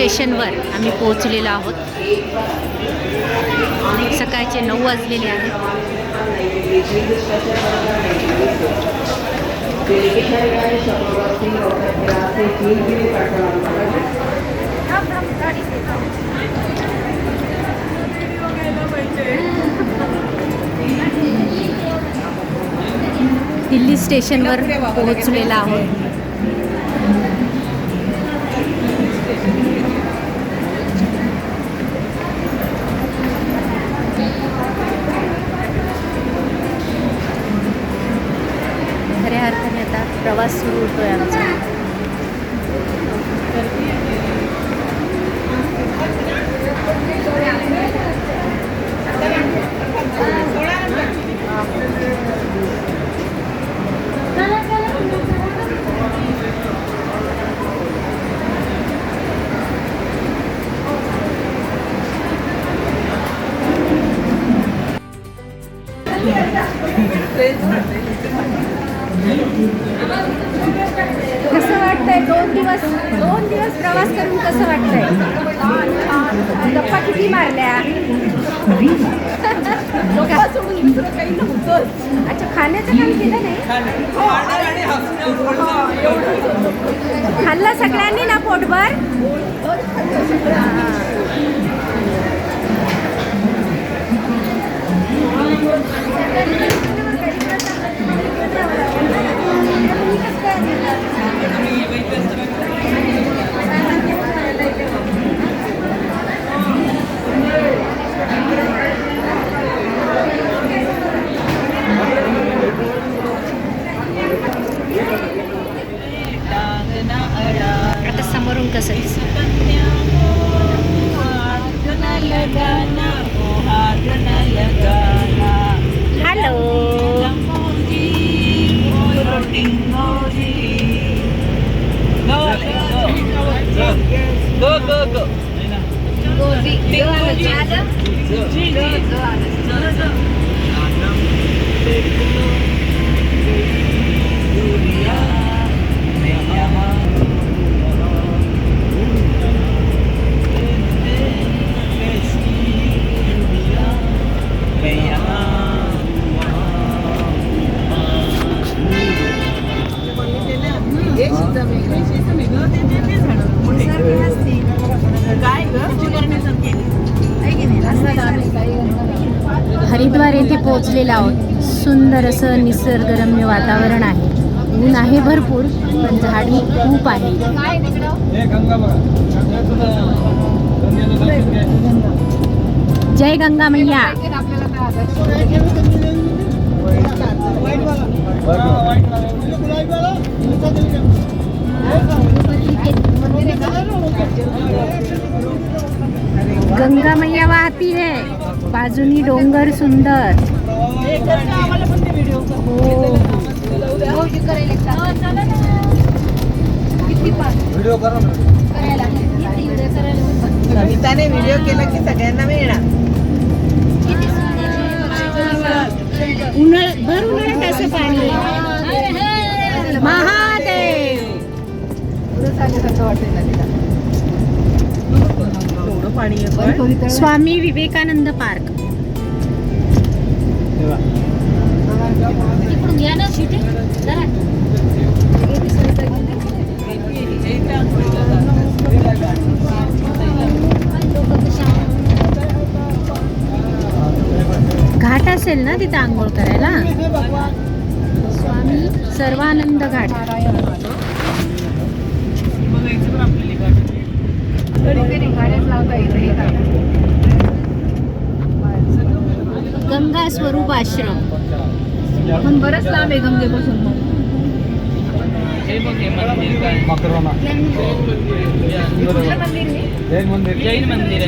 स्टेशनवर आम्ही पोहोचलेलो आहोत. सकाळचे नऊ वाजलेले आहेत. दिल्ली स्टेशनवर पोहोचलेला आहोत. pela surpresa. दोन दिवस दोन दिवस प्रवास करून कसं वाटतंय? गप्पा किती मारल्या? अच्छा खाण्याचं काम केलं नाही? हो. खाल्लं सगळ्यांनी ना पोटभर? Thank you. पोहोचलेलो आहोत. सुंदर असं निसर्गरम्य वातावरण आहे. ऊन आहे भरपूर पण झाडी खूप आहे. जय गंगा मैया. गंगा मैया वाहती है. बाजूनी डोंगर सुंदर. व्हिडिओ करा कविताने व्हिडिओ केला की सगळ्यांना मिळणार. उन्हाळ भर उन्हाळ्यात असं पाणी महादेव एवढं पाणी स्वामी विवेकानंद पार्क. घाट असेल ना तिथं आंघोळ करायला? स्वामी सर्वानंद घाट. बघायचं पण आपल्याला गंगा स्वरूप आश्रम. पण बरंच लांब आहे गंगेपासून मंदिर? जैन मंदिर जैन मंदिर.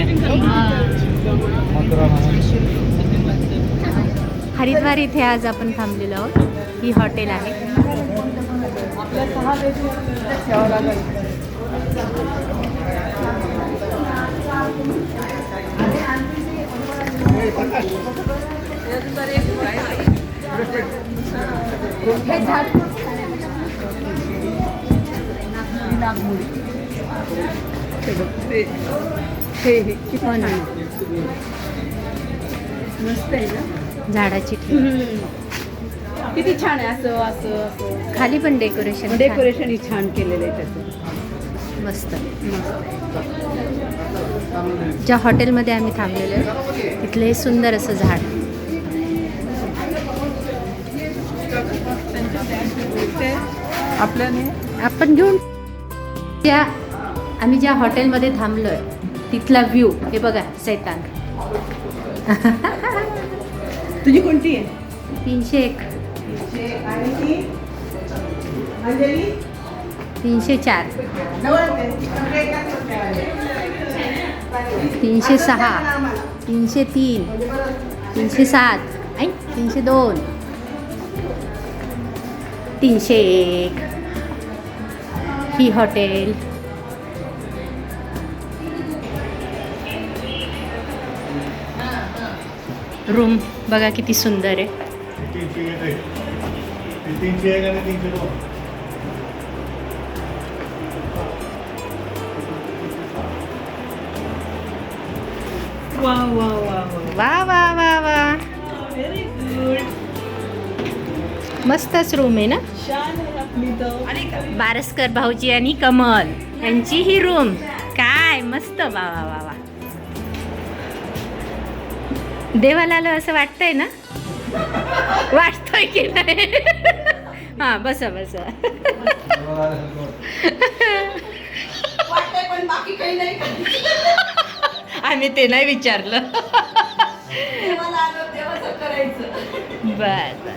आहे. हरिद्वार इथे आज आपण थांबलेलो आहोत. ही हॉटेल आहे. ठेवावं लागेल. हे झाड हे हे हे हो. मस्त आहे ना झाडाची. किती छान आहे असं असं असं. खाली पण डेकोरेशन डेकोरेशन ही छान केलेलं आहे त्याचं. मस्त. ज्या हॉटेलमध्ये आम्ही थांबलेलो तिथले सुंदर असं झाड. आपल्याने आपण घेऊन त्या आम्ही ज्या हॉटेलमध्ये थांबलो आहे तिथला व्ह्यू हे बघा सैतान. तुझी कोणती आहे? तीनशे एक. तीनशे चार. तीनशे सहा. तीनशे तीन. तीनशे सात. ऐ तीनशे दोन. তিনশেক হি হোটেল रूम बघा किती सुंदर आहे वा वा वा वा वा वा मस्तच रूम आहे ना? बारसकर भाऊजी आणि कमल यांची ही रूम काय मस्त वा वा वा वा. देवाला आलं असं वाटतंय ना? वाटतोय की नाही? हा बसा बसा. आम्ही ते नाही विचारलं. बर बर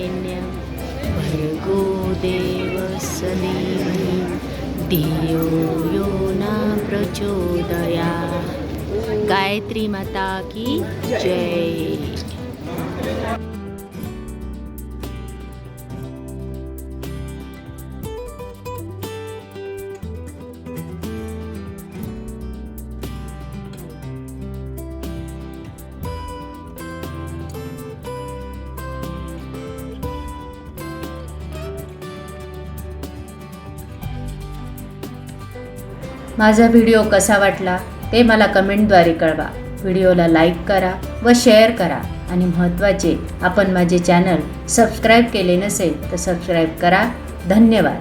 गो देवसने देवस्य धियो यो न प्रचोदया। गायत्री माता की जय। माझा व्हिडिओ कसा वाटला ते मला कमेंटद्वारे कळवा. व्हिडिओला लाईक करा व शेअर करा. आणि महत्त्वाचे आपण माझे चॅनल सबस्क्राईब केले नसेल तर सबस्क्राईब करा. धन्यवाद.